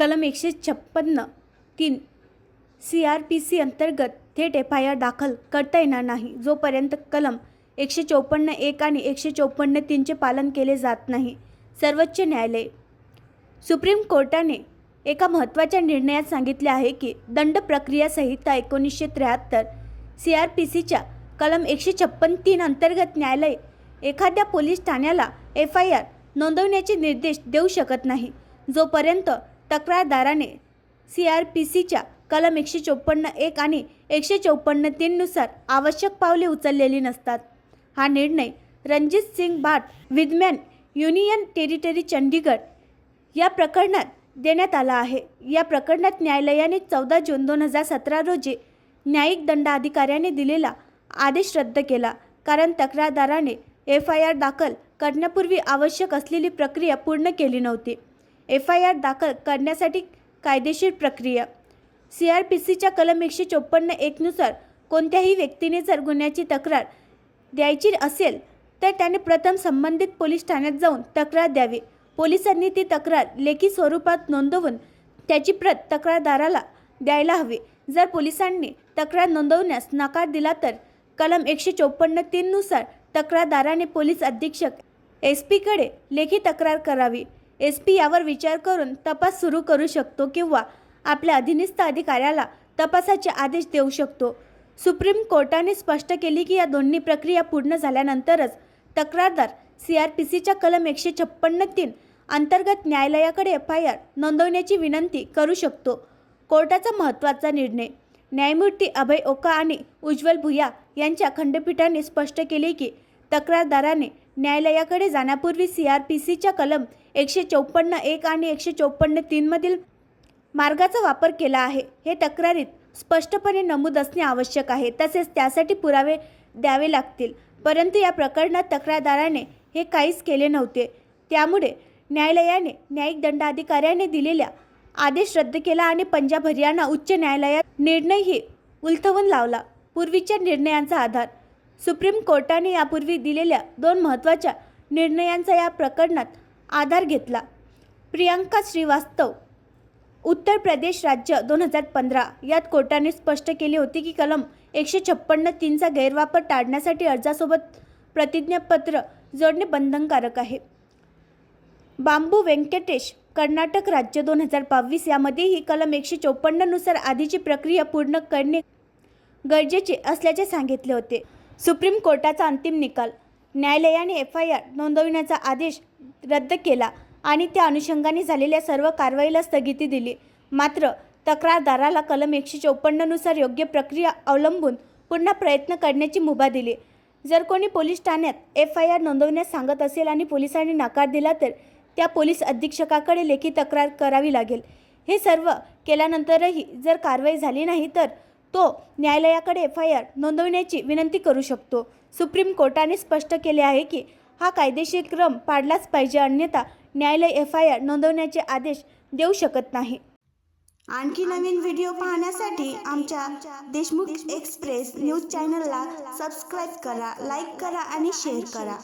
कलम एकशे छप्पन्न तीन सी आर पी सी अंतर्गत थेट एफ आय आर दाखल करता येणार नाही जोपर्यंत कलम एकशे चौपन्न एक आणि एकशे चौपन्न तीनचे पालन केले जात नाही. सर्वोच्च न्यायालय. सुप्रीम कोर्टाने एका महत्त्वाच्या निर्णयात सांगितले आहे की दंड प्रक्रिया संहिता एकोणीसशे त्र्याहत्तर सी आर पी सीच्या कलम एकशे छप्पन तीन अंतर्गत न्यायालय एखाद्या पोलीस ठाण्याला एफ आय आर नोंदवण्याचे निर्देश देऊ शकत नाही जोपर्यंत तक्रारदाराने सी आर पी सीच्या कलम एकशे चोपन्न एक आणि एकशे चौपन्न तीननुसार आवश्यक पावले उचललेली नसतात. हा निर्णय रणजित सिंग भाट विदमॅन युनियन टेरिटरी चंडीगड या प्रकरणात देण्यात आला आहे. या प्रकरणात न्यायालयाने चौदा जून दोन हजार सतरा रोजी न्यायिक दंडाधिकाऱ्याने दिलेला आदेश रद्द केला कारण तक्रारदाराने एफ आय आर दाखल करण्यापूर्वी आवश्यक असलेली प्रक्रिया पूर्ण केली नव्हती. एफ आय आर दाखल करण्यासाठी कायदेशीर प्रक्रिया. सी आर पी सीच्या कलम एकशे चोपन्न एकनुसार कोणत्याही व्यक्तीने जर गुन्ह्याची तक्रार द्यायची असेल तर त्याने प्रथम संबंधित पोलीस ठाण्यात जाऊन तक्रार द्यावी. पोलिसांनी ती तक्रार लेखी स्वरूपात नोंदवून त्याची प्रत तक्रारदाराला द्यायला हवी. जर पोलिसांनी तक्रार नोंदवण्यास नकार दिला तर कलम एकशे चौपन्न तीननुसार तक्रारदाराने पोलीस अधीक्षक एस पीकडे लेखी तक्रार करावी. एस पी यावर विचार करून तपास सुरू करू शकतो किंवा आपल्या अधीनस्थ अधिकाऱ्याला तपासाचे आदेश देऊ शकतो. सुप्रीम कोर्टाने स्पष्ट केले की या दोन्ही प्रक्रिया पूर्ण झाल्यानंतरच तक्रारदार सी आर पी सीच्या कलम एकशे छप्पन्न तीन अंतर्गत न्यायालयाकडे एफ आय आर नोंदवण्याची विनंती करू शकतो. कोर्टाचा महत्त्वाचा निर्णय. न्यायमूर्ती अभय ओका आणि उज्ज्वल भुया यांच्या खंडपीठाने स्पष्ट केले की तक्रारदाराने न्यायालयाकडे जाण्यापूर्वी सी आर पी सीच्या कलम एकशे चौपन्न एक आणि एकशे चौपन्न तीनमधील मार्गाचा वापर केला आहे. हे तक्रारीत स्पष्टपणे नमूद असणे आवश्यक आहे. तसेच त्यासाठी पुरावे द्यावे लागतील. परंतु या प्रकरणात तक्रारदाराने हे काहीच केले नव्हते. त्यामुळे न्यायालयाने न्यायिक दंडाधिकाऱ्याने दिलेल्या आदेश रद्द केला आणि पंजाब हरियाणा उच्च न्यायालयात निर्णयही उलथवून लावला. पूर्वीच्या निर्णयांचा आधार सुप्रीम कोर्टाने यापूर्वी दिलेल्या दोन महत्त्वाच्या निर्णयांचा या प्रकरणात आधार घेतला. प्रियांका श्रीवास्तव उत्तर प्रदेश राज्य दोन हजार पंधरा. यात कोर्टाने स्पष्ट केली होती की कलम एकशे छप्पन्न तीनचा गैरवापर टाळण्यासाठी अर्जासोबत प्रतिज्ञापत्र जोडणे बंधनकारक आहे. बांबू व्यंकटेश कर्नाटक राज्य दोन हजार बावीस. यामध्येही कलम एकशे चौपन्ननुसार आधीची प्रक्रिया पूर्ण करणे गरजेचे असल्याचे सांगितले होते. सुप्रीम कोर्टाचा अंतिम निकाल न्यायालयाने एफ आय आर नोंदविण्याचा आदेश रद्द केला आणि त्या अनुषंगाने झालेल्या सर्व कारवाईला स्थगिती दिली. मात्र तक्रारदाराला कलम एकशे चौपन्ननुसार योग्य प्रक्रिया अवलंबून पुन्हा प्रयत्न करण्याची मुभा दिली. जर कोणी पोलीस ठाण्यात एफ आय आर नोंदवण्यास सांगत असेल आणि पोलिसांनी नकार दिला तर त्या पोलीस अधीक्षकाकडे लेखी तक्रार करावी लागेल. हे सर्व केल्यानंतरही जर कारवाई झाली नाही तर तो न्यायालयाकडे एफ आय आर नोंदवण्याची विनंती करू शकतो. सुप्रीम कोर्टाने स्पष्ट केले आहे की हा कायदेशीर क्रम पाडलाच पाहिजे अन्यथा न्यायालय एफ आय आर नोंदवण्याचे आदेश देऊ शकत नाही. आणखी नवीन व्हिडिओ पाहण्यासाठी आमच्या देशमुख एक्सप्रेस न्यूज चॅनलला सबस्क्राईब करा लाईक करा आणि शेअर करा.